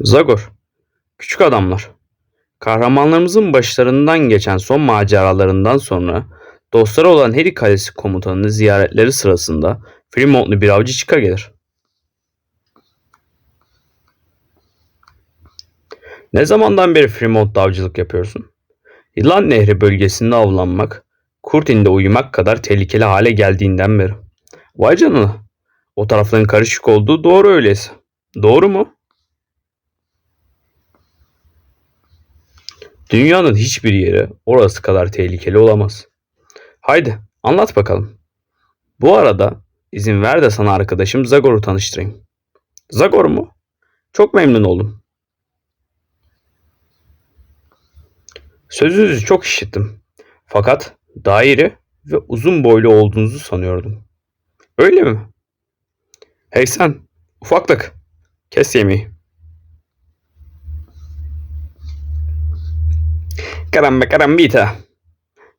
Zagor, küçük adamlar. Kahramanlarımızın başlarından geçen son maceralarından sonra dostları olan Harry Kalesi komutanının ziyaretleri sırasında Fremontlu bir avcı çıka gelir. Ne zamandan beri Fremont'ta avcılık yapıyorsun? Yılan Nehri bölgesinde avlanmak, Kurtin'de uyumak kadar tehlikeli hale geldiğinden beri. Vay canına. O tarafların karışık olduğu doğru öyleyse. Doğru mu? Dünyanın hiçbir yeri orası kadar tehlikeli olamaz. Haydi anlat bakalım. Bu arada izin ver de sana arkadaşım Zagor'u tanıştırayım. Zagor mu? Çok memnun oldum. Sözünüzü çok işittim. Fakat daha iri ve uzun boylu olduğunuzu sanıyordum. Öyle mi? Hey sen, ufaklık. Kes yemeği. Karambe karambita.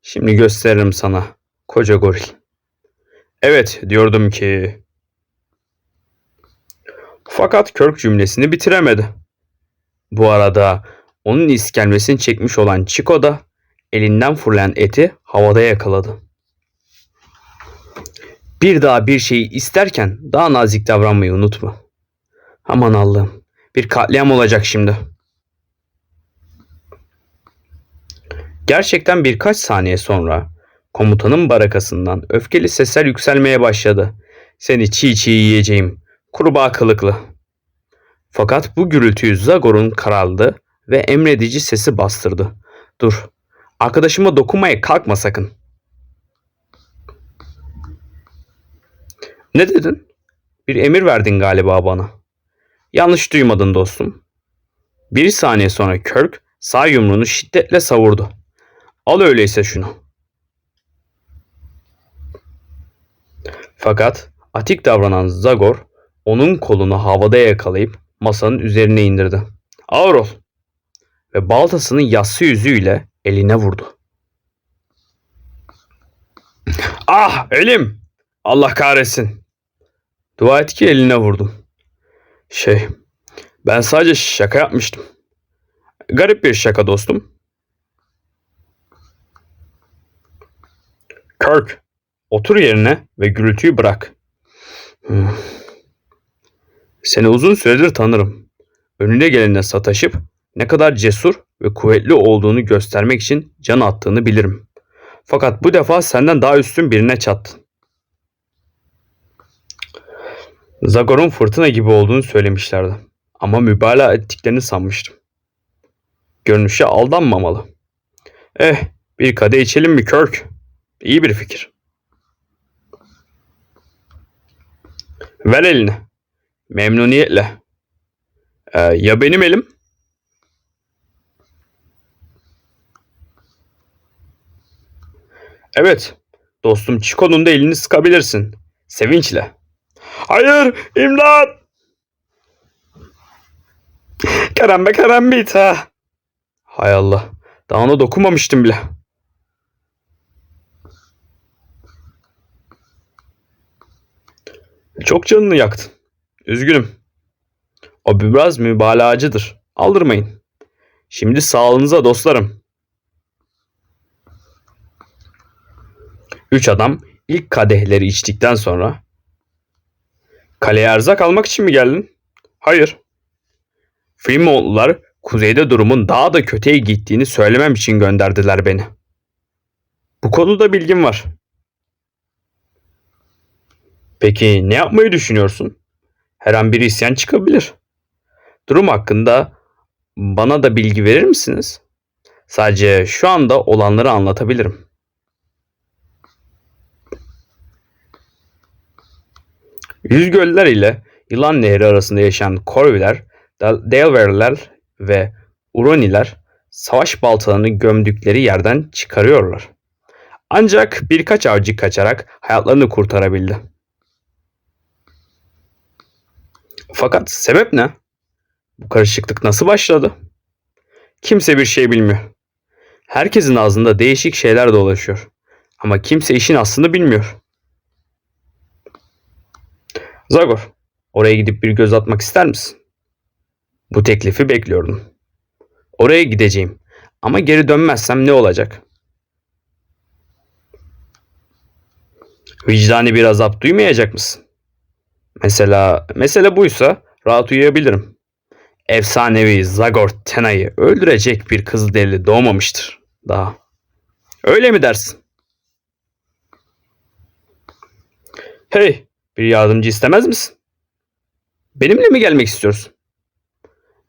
Şimdi gösteririm sana koca goril. Evet diyordum ki. Fakat Kirk cümlesini bitiremedi. Bu arada onun iskelmesini çekmiş olan Chico da elinden fırlayan eti havada yakaladı. Bir daha bir şeyi isterken daha nazik davranmayı unutma. Aman Allah'ım bir katliam olacak şimdi. Gerçekten birkaç saniye sonra komutanın barakasından öfkeli sesler yükselmeye başladı. Seni çiğ çiğ yiyeceğim, kurbağa kılıklı. Fakat bu gürültüyü Zagor'un karaldı ve emredici sesi bastırdı. Dur, arkadaşıma dokunmaya kalkma sakın. Ne dedin? Bir emir verdin galiba bana. Yanlış duymadın dostum. Bir saniye sonra Kirk sağ yumruğunu şiddetle savurdu. Al öyleyse şunu. Fakat atik davranan Zagor onun kolunu havada yakalayıp masanın üzerine indirdi. Ağır ol. Ve baltasının yassı yüzüyle eline vurdu. Ah elim! Allah kahretsin. Dua et ki eline vurdum. Şey, ben sadece şaka yapmıştım. Garip bir şaka dostum. Kirk, otur yerine ve gürültüyü bırak. Seni uzun süredir tanırım. Önüne gelene sataşıp ne kadar cesur ve kuvvetli olduğunu göstermek için can attığını bilirim. Fakat bu defa senden daha üstün birine çattın. Zagor'un fırtına gibi olduğunu söylemişlerdi. Ama mübalağa ettiklerini sanmıştım. Görünüşe aldanmamalı. Eh, bir kadeh içelim mi Kirk? İyi bir fikir. Ver elini. Memnuniyetle. Ee, ya benim elim? Evet. Dostum Chico'nun da elini sıkabilirsin. Sevinçle. Hayır! İmdat! Karambe karambita. Hay Allah. Daha ona dokunmamıştım bile. Çok canını yaktın. Üzgünüm. O biraz mübalağacıdır. Aldırmayın. Şimdi sağlığınıza dostlarım. Üç adam ilk kadehleri içtikten sonra Kaleye erzak almak için mi geldin? Hayır. Fremontlular kuzeyde durumun daha da kötüye gittiğini söylemem için gönderdiler beni. Bu konuda bilgim var. Peki ne yapmayı düşünüyorsun? Her an bir isyan çıkabilir. Durum hakkında bana da bilgi verir misiniz? Sadece şu anda olanları anlatabilirim. Yüzgöller ile Yılan Nehri arasında yaşayan Corviler, Delaware ve Uroniler savaş baltalarını gömdükleri yerden çıkarıyorlar. Ancak birkaç avcı kaçarak hayatlarını kurtarabildi. Fakat sebep ne? Bu karışıklık nasıl başladı? Kimse bir şey bilmiyor. Herkesin ağzında değişik şeyler dolaşıyor. Ama kimse işin aslını bilmiyor. Zagor, oraya gidip bir göz atmak ister misin? Bu teklifi bekliyordum. Oraya gideceğim. Ama geri dönmezsem ne olacak? Vicdani bir azap duymayacak mısın? Mesela, mesele buysa rahat uyuyabilirim. Efsanevi Zagor Tena'yı öldürecek bir kız deli doğmamıştır daha. Öyle mi dersin? Hey, bir yardımcı istemez misin? Benimle mi gelmek istiyorsun?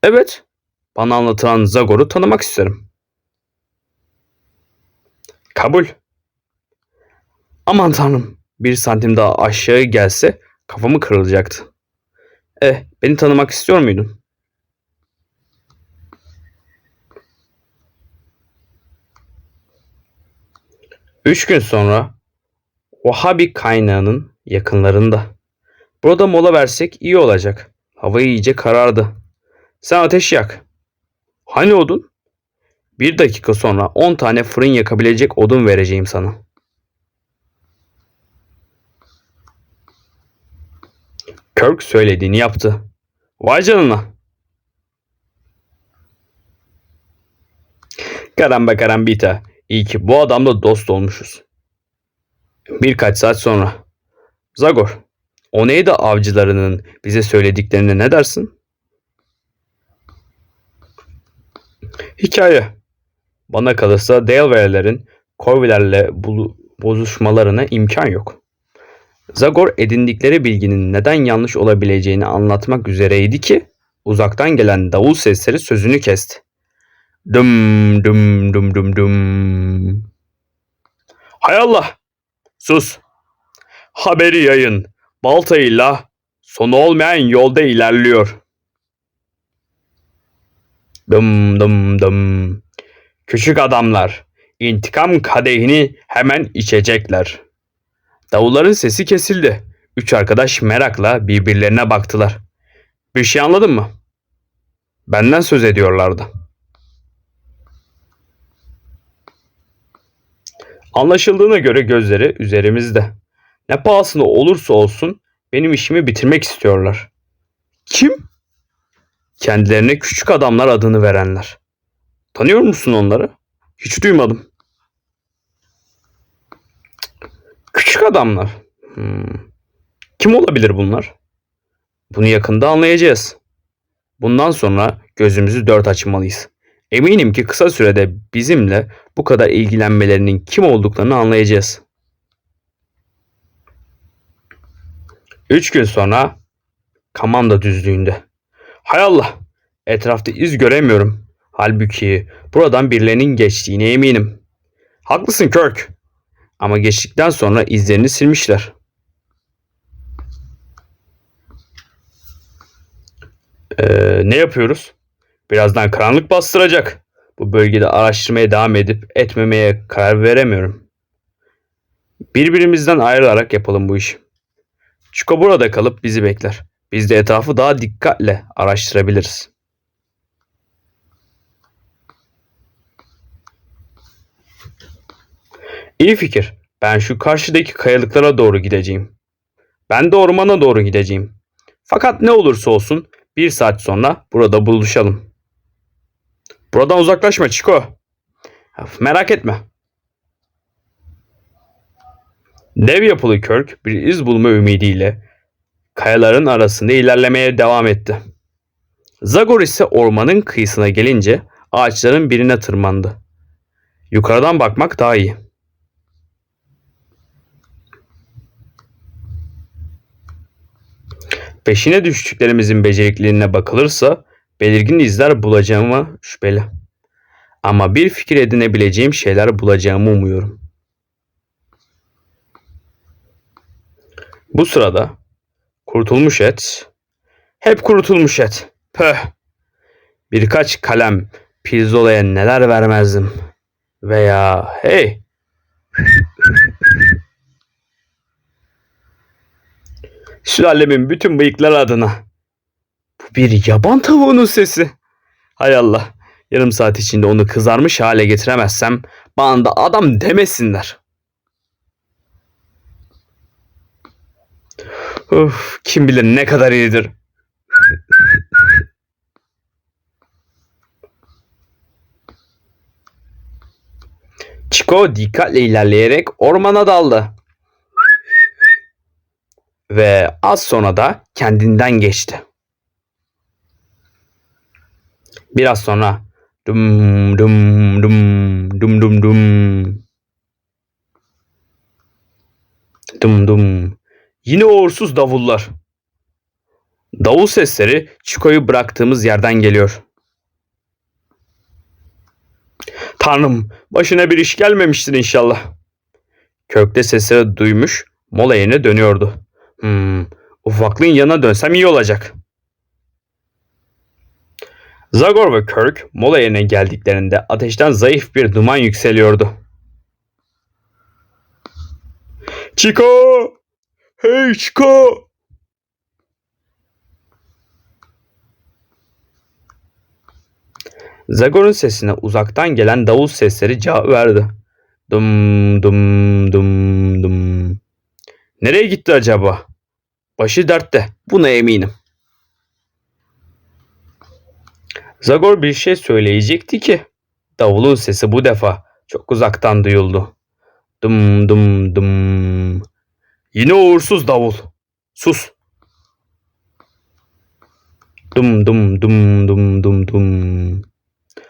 Evet, bana anlatılan Zagor'u tanımak isterim. Kabul. Aman tanrım, bir santim daha aşağı gelse kafamı kırılacaktı. Eh, beni tanımak istiyor muydun? Üç gün sonra Vahabi kaynağının yakınlarında. Burada mola versek iyi olacak. Hava iyice karardı. Sen ateş yak. Hani odun? Bir dakika sonra 10 tane fırın yakabilecek odun vereceğim sana. Kirk söylediğini yaptı. Vay canına. Karamba karambita. İyi ki bu adamla dost olmuşuz. Birkaç saat sonra. Zagor, Oneida avcılarının bize söylediklerine ne dersin? Hikaye. Bana kalırsa Daleware'lerin Corvy'lerle bulu- bozuşmalarına imkan yok. Zagor edindikleri bilginin neden yanlış olabileceğini anlatmak üzereydi ki uzaktan gelen davul sesleri sözünü kesti. Dum dum dum dum dum. Hay Allah! Sus! Haberi yayın. Baltayla sonu olmayan yolda ilerliyor. Dım dım dım. Küçük adamlar intikam kadehini hemen içecekler. Davulların sesi kesildi. Üç arkadaş merakla birbirlerine baktılar. Bir şey anladın mı? Benden söz ediyorlardı. Anlaşıldığına göre gözleri üzerimizde. Ne pahasına olursa olsun benim işimi bitirmek istiyorlar. Kim? Kendilerine küçük adamlar adını verenler. Tanıyor musun onları? Hiç duymadım. Küçük adamlar. Hmm. Kim olabilir bunlar? Bunu yakında anlayacağız. Bundan sonra gözümüzü dört açmalıyız. Eminim ki kısa sürede bizimle bu kadar ilgilenmelerinin kim olduklarını anlayacağız. Üç gün sonra Kamanda düzlüğünde. Hay Allah! Etrafta iz göremiyorum. Halbuki buradan birilerinin geçtiğine eminim. Haklısın Kirk. Ama geçtikten sonra izlerini silmişler. Ee, ne yapıyoruz? Birazdan karanlık bastıracak. Bu bölgede araştırmaya devam edip etmemeye karar veremiyorum. Birbirimizden ayrılarak yapalım bu işi. Çiko burada kalıp bizi bekler. Biz de etrafı daha dikkatle araştırabiliriz. İyi fikir. Ben şu karşıdaki kayalıklara doğru gideceğim. Ben de ormana doğru gideceğim. Fakat ne olursa olsun bir saat sonra burada buluşalım. Buradan uzaklaşma Çiko. Merak etme. Dev yapılı Kirk bir iz bulma ümidiyle kayaların arasında ilerlemeye devam etti. Zagor ise ormanın kıyısına gelince ağaçların birine tırmandı. Yukarıdan bakmak daha iyi. Peşine düştüklerimizin beceriklerine bakılırsa belirgin izler bulacağıma şüpheli. Ama bir fikir edinebileceğim şeyler bulacağımı umuyorum. Bu sırada kurutulmuş et, hep kurutulmuş et. Pöh! Birkaç kalem pirzolaya neler vermezdim. Veya hey! Sülalemin bütün bıyıkları adına. Bu bir yaban tavuğunun sesi. Hay Allah. Yarım saat içinde onu kızarmış hale getiremezsem bana da adam demesinler. Of, kim bilir ne kadar iyidir. Chico dikkatle ilerleyerek ormana daldı. Ve az sonra da kendinden geçti. Biraz sonra dum dum dum dum dum dum dum dum yine uğursuz davullar. Davul sesleri Chico'yu bıraktığımız yerden geliyor. Tanrım başına bir iş gelmemiştir inşallah. Kökte sesleri duymuş mola yerine dönüyordu. Hmm, ufaklığın yanına dönsem iyi olacak. Zagor ve Kirk mola yerine geldiklerinde ateşten zayıf bir duman yükseliyordu. Chico! Hey Chico! Zagor'un sesine uzaktan gelen davul sesleri cevap verdi. Dum dum dum dum. Nereye gitti acaba? Başı dertte. Buna eminim. Zagor bir şey söyleyecekti ki. Davulun sesi bu defa çok uzaktan duyuldu. Dum dum dum. Yine uğursuz davul. Sus. Dum dum dum dum dum dum.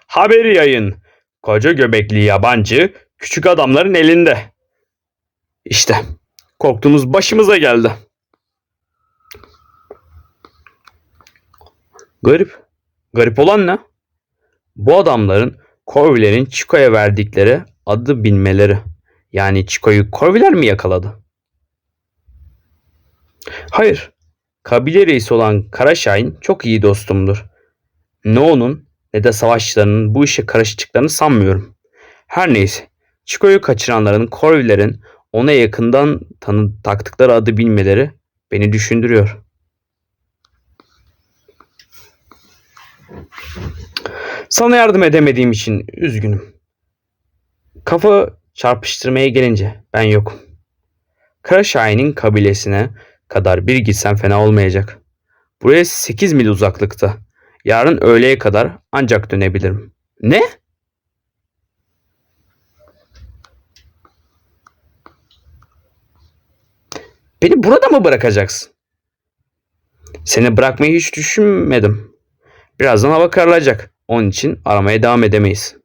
Haberi yayın. Koca göbekli yabancı küçük adamların elinde. İşte korktuğumuz başımıza geldi. Garip. Garip olan ne? Bu adamların Corviler'in Chico'ya verdikleri adı bilmeleri. Yani Chico'yu Corviler mi yakaladı? Hayır. Kabile reisi olan Kara Şahin çok iyi dostumdur. Ne onun ne de savaşçılarının bu işe karıştıklarını sanmıyorum. Her neyse. Chico'yu kaçıranların Corviler'in ona yakından tanı taktıkları adı bilmeleri beni düşündürüyor. Sana yardım edemediğim için üzgünüm. Kafa çarpıştırmaya gelince ben yokum. Kara Şahin'in kabilesine kadar bir gitsem fena olmayacak. Buraya 8 mil uzaklıkta. Yarın öğleye kadar ancak dönebilirim. Ne? Beni burada mı bırakacaksın? Seni bırakmayı hiç düşünmedim. Birazdan hava kararacak. Onun için aramaya devam edemeyiz.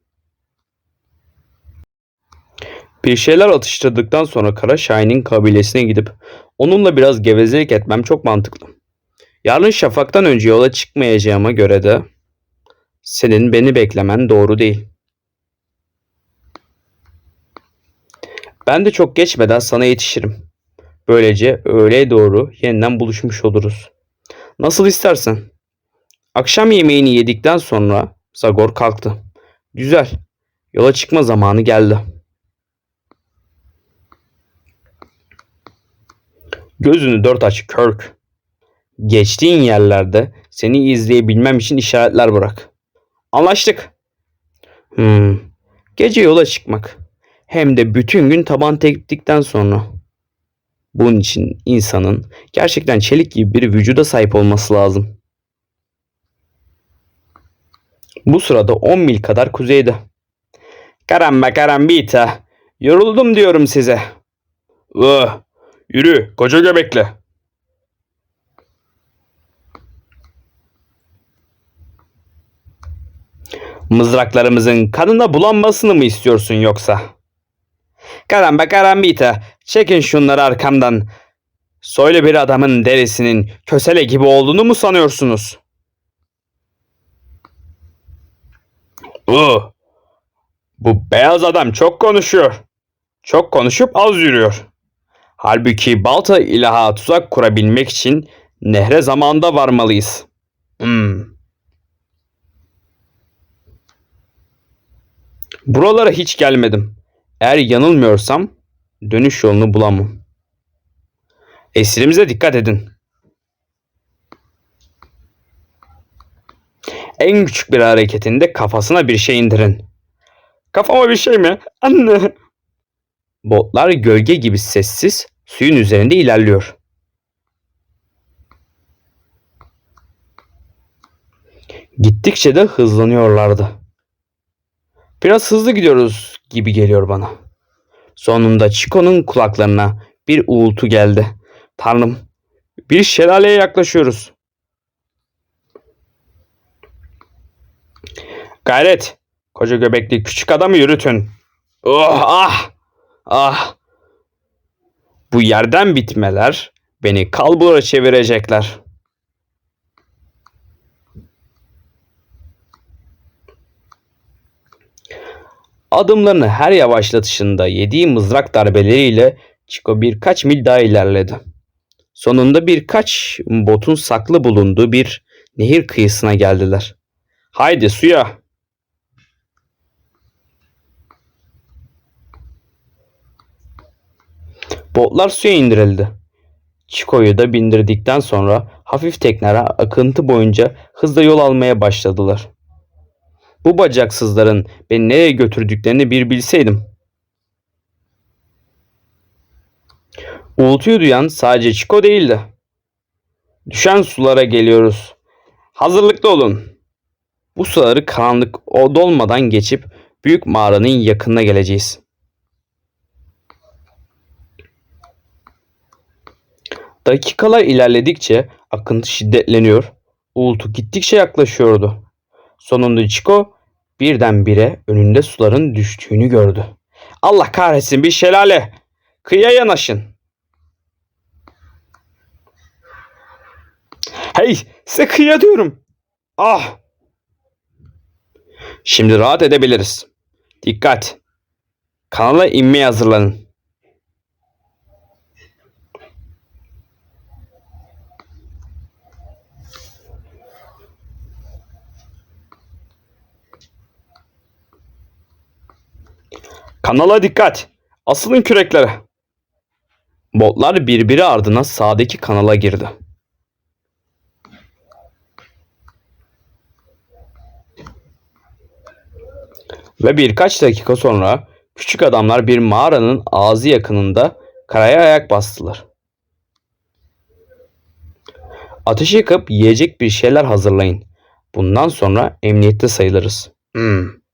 Bir şeyler atıştırdıktan sonra Kara Şahin'in kabilesine gidip onunla biraz gevezelik etmem çok mantıklı. Yarın şafaktan önce yola çıkmayacağıma göre de senin beni beklemen doğru değil. Ben de çok geçmeden sana yetişirim. Böylece öğleye doğru yeniden buluşmuş oluruz. Nasıl istersen. Akşam yemeğini yedikten sonra Zagor kalktı. Güzel. Yola çıkma zamanı geldi. Gözünü dört aç Kirk. Geçtiğin yerlerde seni izleyebilmem için işaretler bırak. Anlaştık. Hmm. Gece yola çıkmak. Hem de bütün gün taban tektikten sonra. Bunun için insanın gerçekten çelik gibi bir vücuda sahip olması lazım. Bu sırada 10 mil kadar kuzeyde. Karamba karambita. Yoruldum diyorum size. Ih, yürü koca göbekle. Mızraklarımızın kanına bulanmasını mı istiyorsun yoksa? Karamba karambita. Çekin şunları arkamdan. Soylu bir adamın derisinin kösele gibi olduğunu mu sanıyorsunuz? Uh, bu beyaz adam çok konuşuyor. Çok konuşup az yürüyor. Halbuki balta ilaha tuzak kurabilmek için nehre zamanda varmalıyız. Hmm. Buralara hiç gelmedim. Eğer yanılmıyorsam dönüş yolunu bulamam. Esirimize dikkat edin. En küçük bir hareketinde kafasına bir şey indirin. Kafama bir şey mi? Anne. Botlar gölge gibi sessiz suyun üzerinde ilerliyor. Gittikçe de hızlanıyorlardı. Biraz hızlı gidiyoruz gibi geliyor bana. Sonunda Chico'nun kulaklarına bir uğultu geldi. Tanrım, bir şelaleye yaklaşıyoruz. Gayret, koca göbekli küçük adamı yürütün. Oh, ah, ah. Bu yerden bitmeler beni kalbura çevirecekler. Adımlarını her yavaşlatışında yediği mızrak darbeleriyle Chico birkaç mil daha ilerledi. Sonunda birkaç botun saklı bulunduğu bir nehir kıyısına geldiler. Haydi suya. Botlar suya indirildi. Chico'yu da bindirdikten sonra hafif teknere akıntı boyunca hızla yol almaya başladılar. Bu bacaksızların beni nereye götürdüklerini bir bilseydim. Uğultuyu duyan sadece Chico değildi. Düşen sulara geliyoruz. Hazırlıklı olun. Bu suları karanlık dolmadan geçip büyük mağaranın yakınına geleceğiz. Dakikalar ilerledikçe akıntı şiddetleniyor, uğultu gittikçe yaklaşıyordu. Sonunda Chico birdenbire önünde suların düştüğünü gördü. Allah kahretsin bir şelale. Kıyıya yanaşın. Hey size kıyıya diyorum. Ah. Şimdi rahat edebiliriz. Dikkat. Kanala inmeye hazırlanın. Kanala dikkat. Asılın küreklere. Botlar birbiri ardına sağdaki kanala girdi. Ve birkaç dakika sonra küçük adamlar bir mağaranın ağzı yakınında karaya ayak bastılar. Ateş yakıp yiyecek bir şeyler hazırlayın. Bundan sonra emniyette sayılırız. Hmm.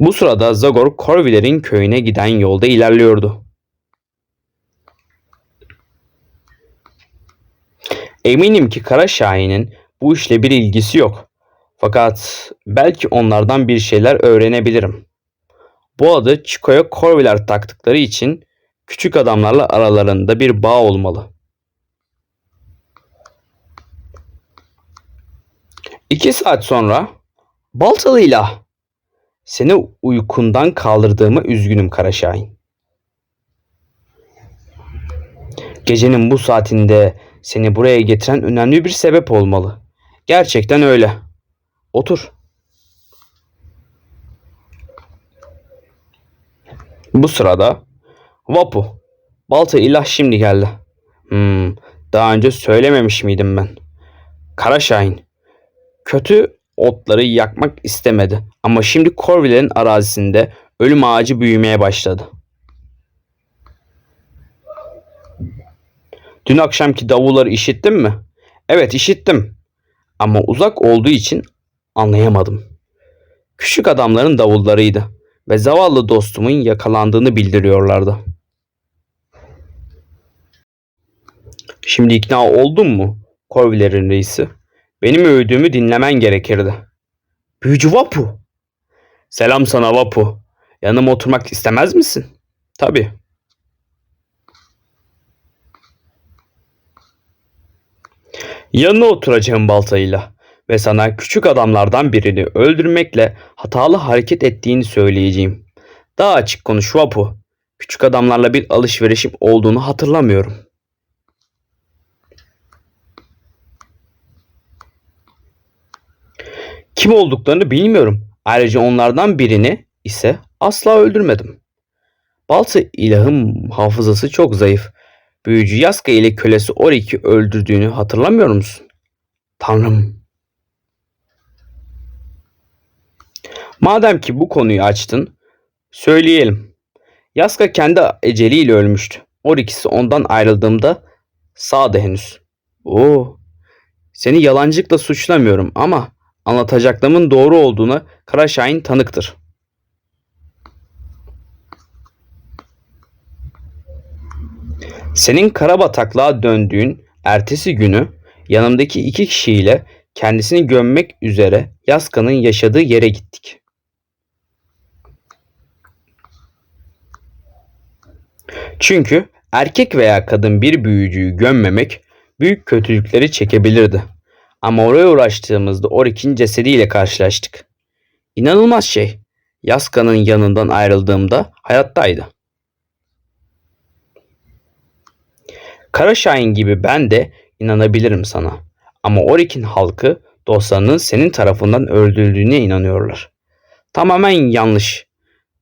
Bu sırada Zagor Corviler'in köyüne giden yolda ilerliyordu. Eminim ki Kara Şahin'in bu işle bir ilgisi yok. Fakat belki onlardan bir şeyler öğrenebilirim. Bu adı Chico'ya Corviler taktıkları için küçük adamlarla aralarında bir bağ olmalı. İki saat sonra Baltalıyla seni uykundan kaldırdığıma üzgünüm Kara Şahin. Gecenin bu saatinde seni buraya getiren önemli bir sebep olmalı. Gerçekten öyle. Otur. Bu sırada Vapu, Balta ilah şimdi geldi. Hmm, daha önce söylememiş miydim ben? Kara Şahin, kötü otları yakmak istemedi ama şimdi Corville'in arazisinde ölüm ağacı büyümeye başladı. Dün akşamki davulları işittin mi? Evet işittim. Ama uzak olduğu için anlayamadım. Küçük adamların davullarıydı ve zavallı dostumun yakalandığını bildiriyorlardı. Şimdi ikna oldun mu? Corville'in reisi. Benim övdüğümü dinlemen gerekirdi. Büyücü Vapu. Selam sana Vapu. Yanıma oturmak istemez misin? Tabii. Yanına oturacağım baltayla ve sana küçük adamlardan birini öldürmekle hatalı hareket ettiğini söyleyeceğim. Daha açık konuş Vapu. Küçük adamlarla bir alışverişim olduğunu hatırlamıyorum. Kim olduklarını bilmiyorum. Ayrıca onlardan birini ise asla öldürmedim. Balta ilahın hafızası çok zayıf. Büyücü Yaska ile kölesi Orik'i öldürdüğünü hatırlamıyor musun? Tanrım. Madem ki bu konuyu açtın, söyleyelim. Yaska kendi eceliyle ölmüştü. Orik ise ondan ayrıldığımda sağdı henüz. Oo, seni yalancılıkla suçlamıyorum ama anlatacaklarımın doğru olduğuna Karaşahin tanıktır. Senin karabataklığa döndüğün ertesi günü yanımdaki iki kişiyle kendisini gömmek üzere Yaska'nın yaşadığı yere gittik. Çünkü erkek veya kadın bir büyücüyü gömmemek büyük kötülükleri çekebilirdi. Ama oraya uğraştığımızda Orik'in cesediyle karşılaştık. İnanılmaz şey. Yaska'nın yanından ayrıldığımda hayattaydı. Kara Şahin gibi ben de inanabilirim sana. Ama Orik'in halkı dostlarının senin tarafından öldürüldüğüne inanıyorlar. Tamamen yanlış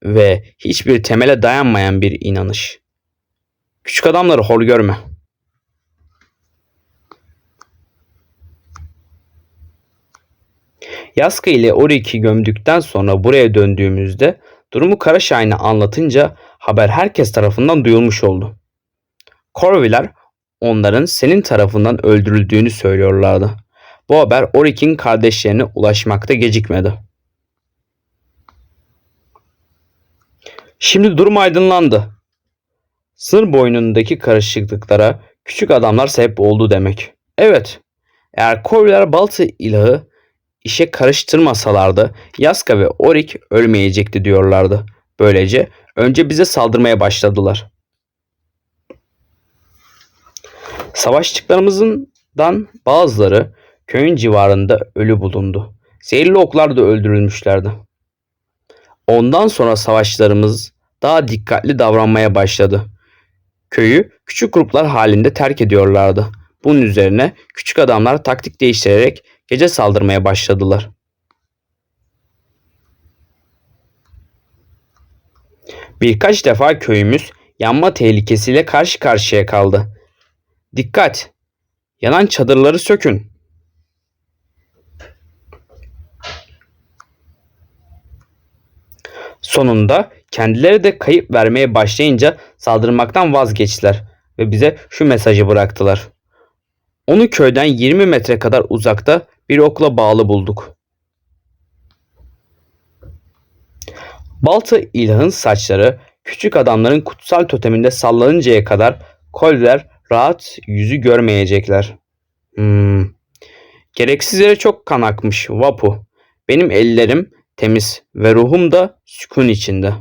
ve hiçbir temele dayanmayan bir inanış. Küçük adamları hor görme. Yaska ile Orik'i gömdükten sonra buraya döndüğümüzde durumu Kara Şahin'e anlatınca haber herkes tarafından duyulmuş oldu. Corviler onların senin tarafından öldürüldüğünü söylüyorlardı. Bu haber Orik'in kardeşlerine ulaşmakta gecikmedi. Şimdi durum aydınlandı. Sınır boynundaki karışıklıklara küçük adamlar sebep oldu demek. Evet, eğer Corviler balta ilahı işe karıştırmasalardı Yaska ve Orik ölmeyecekti diyorlardı. Böylece önce bize saldırmaya başladılar. Savaşçılarımızdan bazıları köyün civarında ölü bulundu. Zehirli oklar da öldürülmüşlerdi. Ondan sonra savaşçılarımız daha dikkatli davranmaya başladı. Köyü küçük gruplar halinde terk ediyorlardı. Bunun üzerine küçük adamlar taktik değiştirerek gece saldırmaya başladılar. Birkaç defa köyümüz yanma tehlikesiyle karşı karşıya kaldı. Dikkat! Yanan çadırları sökün. Sonunda kendileri de kayıp vermeye başlayınca saldırmaktan vazgeçtiler ve bize şu mesajı bıraktılar. Onu köyden 20 metre kadar uzakta bir okla bağlı bulduk. Balta ilahın saçları küçük adamların kutsal toteminde sallanıncaya kadar kolver rahat yüzü görmeyecekler. Hmm. Gereksiz yere çok kan akmış Vapu. Benim ellerim temiz ve ruhum da sükun içinde.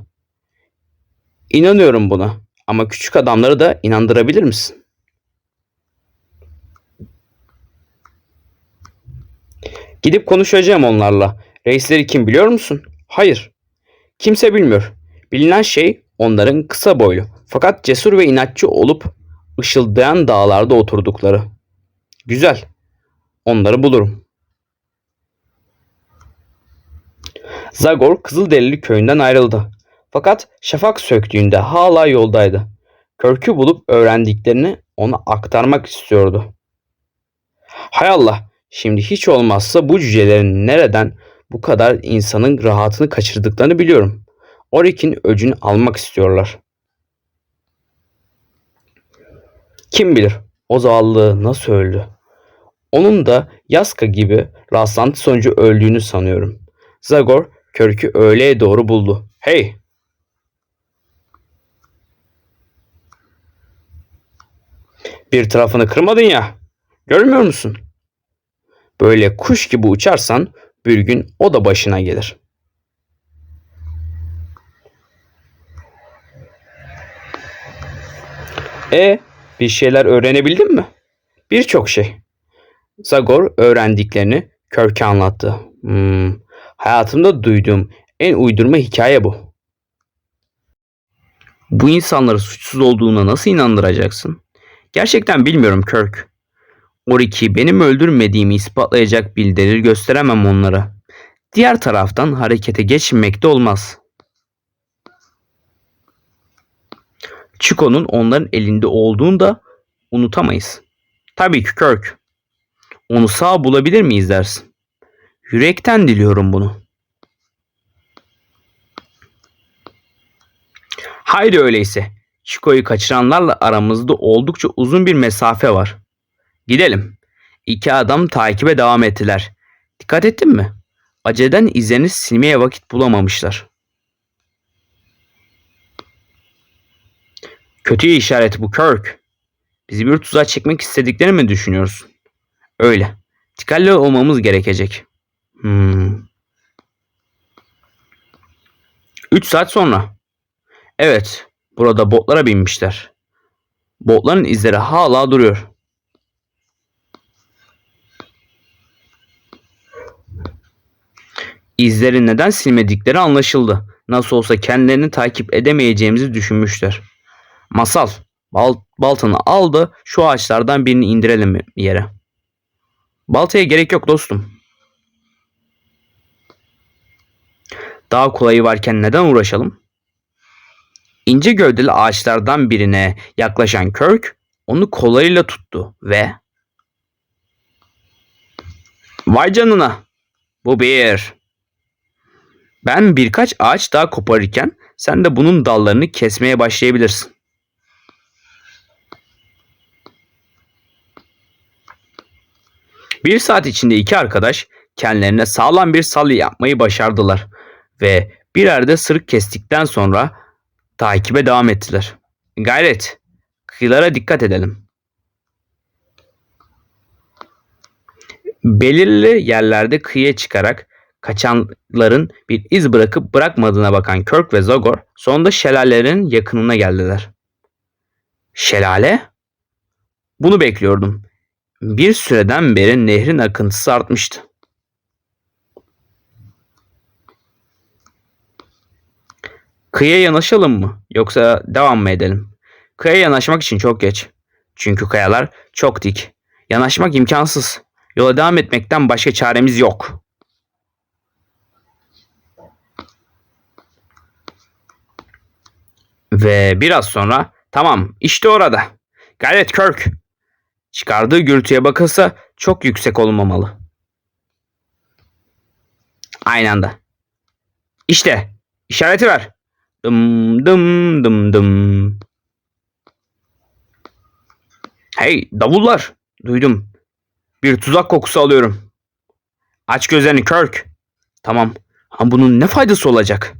İnanıyorum buna ama küçük adamları da inandırabilir misin? Gidip konuşacağım onlarla. Reisleri kim biliyor musun? Hayır. Kimse bilmiyor. Bilinen şey onların kısa boylu fakat cesur ve inatçı olup ışıldayan dağlarda oturdukları. Güzel. Onları bulurum. Zagor Kızılderili köyünden ayrıldı. Fakat şafak söktüğünde hala yoldaydı. Körkü bulup öğrendiklerini ona aktarmak istiyordu. Hay Allah, şimdi hiç olmazsa bu cücelerin nereden bu kadar insanın rahatını kaçırdıklarını biliyorum. Orik'in öcünü almak istiyorlar. Kim bilir o zavallı nasıl öldü? Onun da Yaska gibi rastlantı sonucu öldüğünü sanıyorum. Zagor Körk'ü öğleye doğru buldu. Hey! Bir tarafını kırmadın ya. Görmüyor musun? Böyle kuş gibi uçarsan bir gün o da başına gelir. E bir şeyler öğrenebildin mi? Birçok şey. Zagor öğrendiklerini Körk'e anlattı. Hmm, hayatımda duyduğum en uydurma hikaye bu. Bu insanları suçsuz olduğuna nasıl inandıracaksın? Gerçekten bilmiyorum Kirk. Oriki benim öldürmediğimi ispatlayacak bir delil gösteremem onlara. Diğer taraftan harekete geçmek de olmaz. Chico'nun onların elinde olduğunu da unutamayız. Tabii ki Kirk. Onu sağ bulabilir miyiz dersin? Yürekten diliyorum bunu. Haydi öyleyse. Chico'yu kaçıranlarla aramızda oldukça uzun bir mesafe var. Gidelim. İki adam takibe devam ettiler. Dikkat ettin mi? Aceleden izlerini silmeye vakit bulamamışlar. Kötü işaret bu Kirk. Bizi bir tuzağa çekmek istediklerini mi düşünüyorsun? Öyle. Dikkatli olmamız gerekecek. Hmm. 3 saat sonra. Evet, burada botlara binmişler. Botların izleri hala duruyor. İzleri neden silmedikleri anlaşıldı. Nasıl olsa kendilerini takip edemeyeceğimizi düşünmüşler. Masal, bal- baltanı aldı, şu ağaçlardan birini indirelim yere. Baltaya gerek yok dostum. Daha kolayı varken neden uğraşalım? İnce gövdeli ağaçlardan birine yaklaşan Kirk onu kollarıyla tuttu ve Vay canına! Bu bir. Ben birkaç ağaç daha koparırken sen de bunun dallarını kesmeye başlayabilirsin. Bir saat içinde iki arkadaş kendilerine sağlam bir salya yapmayı başardılar ve birer de sırık kestikten sonra takibe devam ettiler. Gayret, kıyılara dikkat edelim. Belirli yerlerde kıyıya çıkarak kaçanların bir iz bırakıp bırakmadığına bakan Kirk ve Zogor sonunda şelalelerin yakınına geldiler. Şelale? Bunu bekliyordum. Bir süreden beri nehrin akıntısı artmıştı. Kıyıya yanaşalım mı yoksa devam mı edelim? Kıyıya yanaşmak için çok geç. Çünkü kayalar çok dik. Yanaşmak imkansız. Yola devam etmekten başka çaremiz yok. Ve biraz sonra tamam işte orada. Gayret Kirk. Çıkardığı gürültüye bakılsa çok yüksek olmamalı. Aynı anda. İşte işareti ver. Dım dım dım dım. Hey davullar. Duydum. Bir tuzak kokusu alıyorum. Aç gözlerini Kirk. Tamam. Ama bunun ne faydası olacak?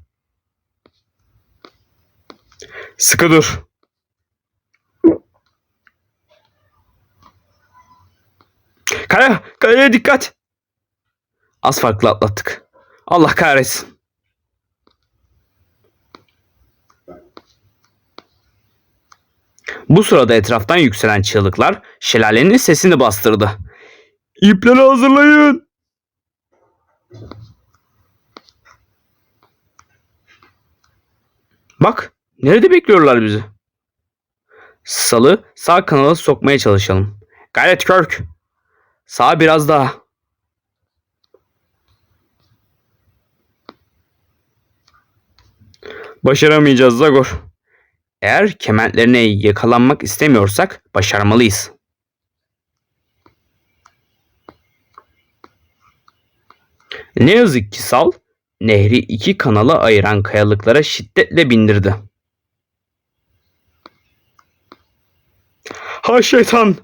Sıkı dur. Kaya, kayaya dikkat. Az farklı atlattık. Allah kahretsin. Bu sırada etraftan yükselen çığlıklar şelalenin sesini bastırdı. İpleri hazırlayın. Bak, nerede bekliyorlar bizi? Salı sağ kanala sokmaya çalışalım. Gayret Kirk. Sağa biraz daha. Başaramayacağız Zagor. Eğer kementlerine yakalanmak istemiyorsak başarmalıyız. Ne yazık ki Sal, nehri iki kanala ayıran kayalıklara şiddetle bindirdi. Ha şeytan!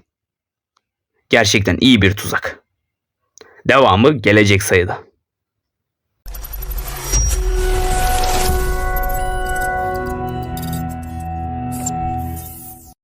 Gerçekten iyi bir tuzak. Devamı gelecek sayıda.